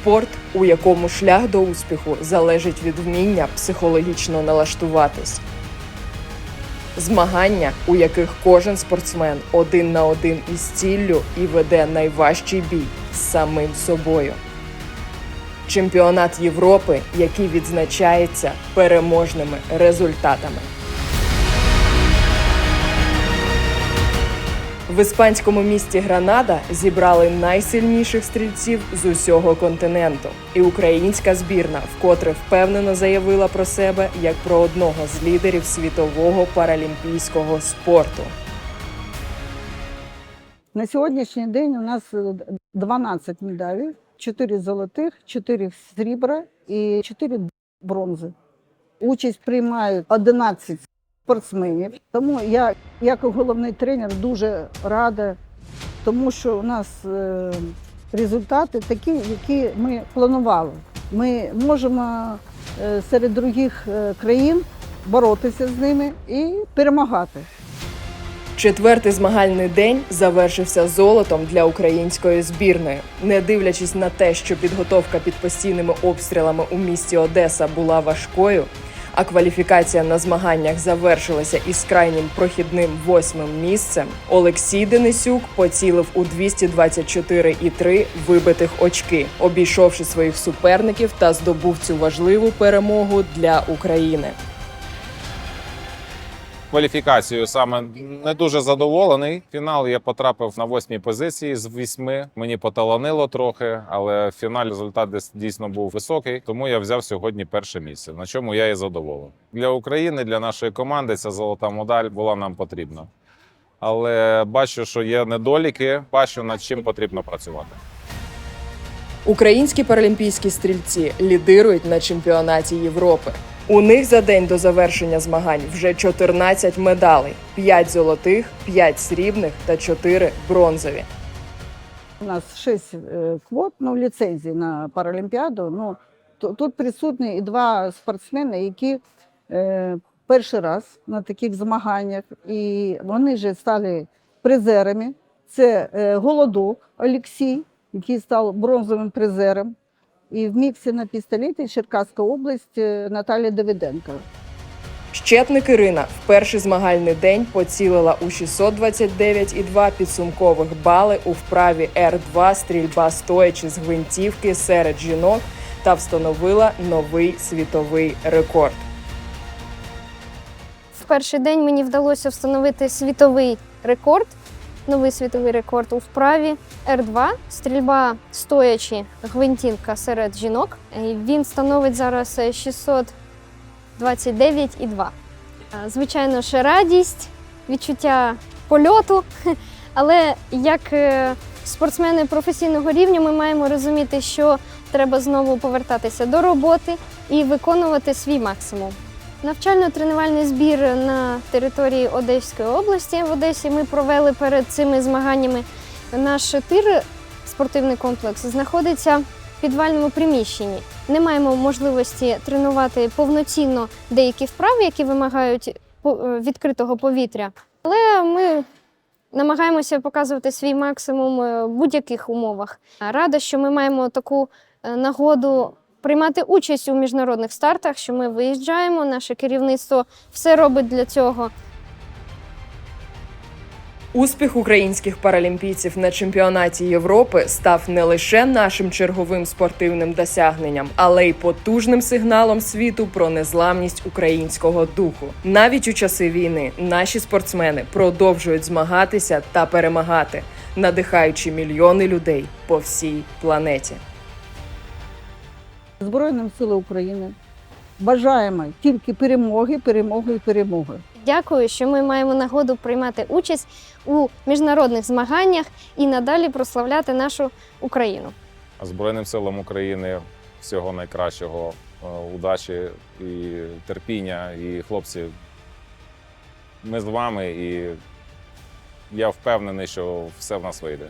Спорт, у якому шлях до успіху залежить від вміння психологічно налаштуватись. Змагання, у яких кожен спортсмен один на один із ціллю і веде найважчий бій з самим собою. Чемпіонат Європи, який відзначається переможними результатами. В іспанському місті Гранада зібрали найсильніших стрільців з усього континенту, і українська збірна вкотре впевнено заявила про себе як про одного з лідерів світового паралімпійського спорту. На сьогоднішній день у нас е, 12 медалей, 4 золотих, 4 срібра і 4 бронзи. Участь приймають 11 спортсменів. Тому я, як головний тренер, дуже рада, тому що у нас е, результати такі, які ми планували. Ми можемо е, серед других е, країн боротися з ними і перемагати. Четвертий змагальний день завершився золотом для української збірної. Не дивлячись на те, що підготовка під постійними обстрілами у місті Одеса була важкою, а кваліфікація на змаганнях завершилася із крайнім прохідним восьмим місцем. Олексій Денисюк поцілив у 224,3 вибитих очки, обійшовши своїх суперників та здобув цю важливу перемогу для України. Кваліфікацією саме не дуже задоволений. Фінал я потрапив на восьмій позиції з восьми. Мені поталанило трохи, але в фіналі результат десь дійсно був високий. Тому я взяв сьогодні перше місце, на чому я і задоволений. Для України, для нашої команди, ця золота медаль була нам потрібна. Але бачу, що є недоліки, бачу над чим потрібно працювати. Українські паралімпійські стрільці лідирують на чемпіонаті Європи. У них за день до завершення змагань вже 14 медалей: 5 золотих, 5 срібних та 4 бронзові. У нас шість е, квот, ну, ліцензій на Паралімпіаду. Ну, ту- тут присутні і два спортсмени, які е, перший раз на таких змаганнях, і вони вже стали призерами. Це е, Голодок Олексій, який став бронзовим призером. І в міксі на пістолеті Черкаська область е, Наталія Давиденко. Щепник Ірина в перший змагальний день поцілила у 629,2 підсумкових бали у вправі Р2 стрільба стоячи з гвинтівки серед жінок та встановила новий світовий рекорд. В перший день мені вдалося встановити світовий рекорд, новий світовий рекорд у вправі Р2, стрільба стоячи гвинтівка серед жінок. Він становить зараз е, 629,2. Е, Звичайно ж, радість, відчуття польоту. Але як е, спортсмени професійного рівня ми маємо розуміти, що треба знову повертатися до роботи і виконувати свій максимум. Навчально-тренувальний збір на території Одеської області. В Одесі ми провели перед цими змаганнями. Наш тир, спортивний комплекс, знаходиться в підвальному приміщенні. Не маємо можливості тренувати повноцінно деякі вправи, які вимагають е, відкритого повітря. Але ми намагаємося показувати свій максимум е, в будь-яких умовах. Рада, що ми маємо таку е, нагоду приймати участь у міжнародних стартах, що ми виїжджаємо, наше керівництво все робить для цього. Успіх українських паралімпійців на чемпіонаті Європи став не лише нашим черговим спортивним досягненням, але й потужним сигналом світу про незламність українського духу. Навіть у часи війни наші спортсмени продовжують змагатися та перемагати, надихаючи мільйони людей по всій планеті. Збройним силам України бажаємо тільки перемоги, перемоги і перемоги. Дякую, що ми маємо нагоду приймати участь у міжнародних змаганнях і надалі прославляти нашу Україну. Збройним силам України всього найкращого, е, удачі і терпіння. І хлопці, ми з вами, і я впевнений, що все в нас вийде.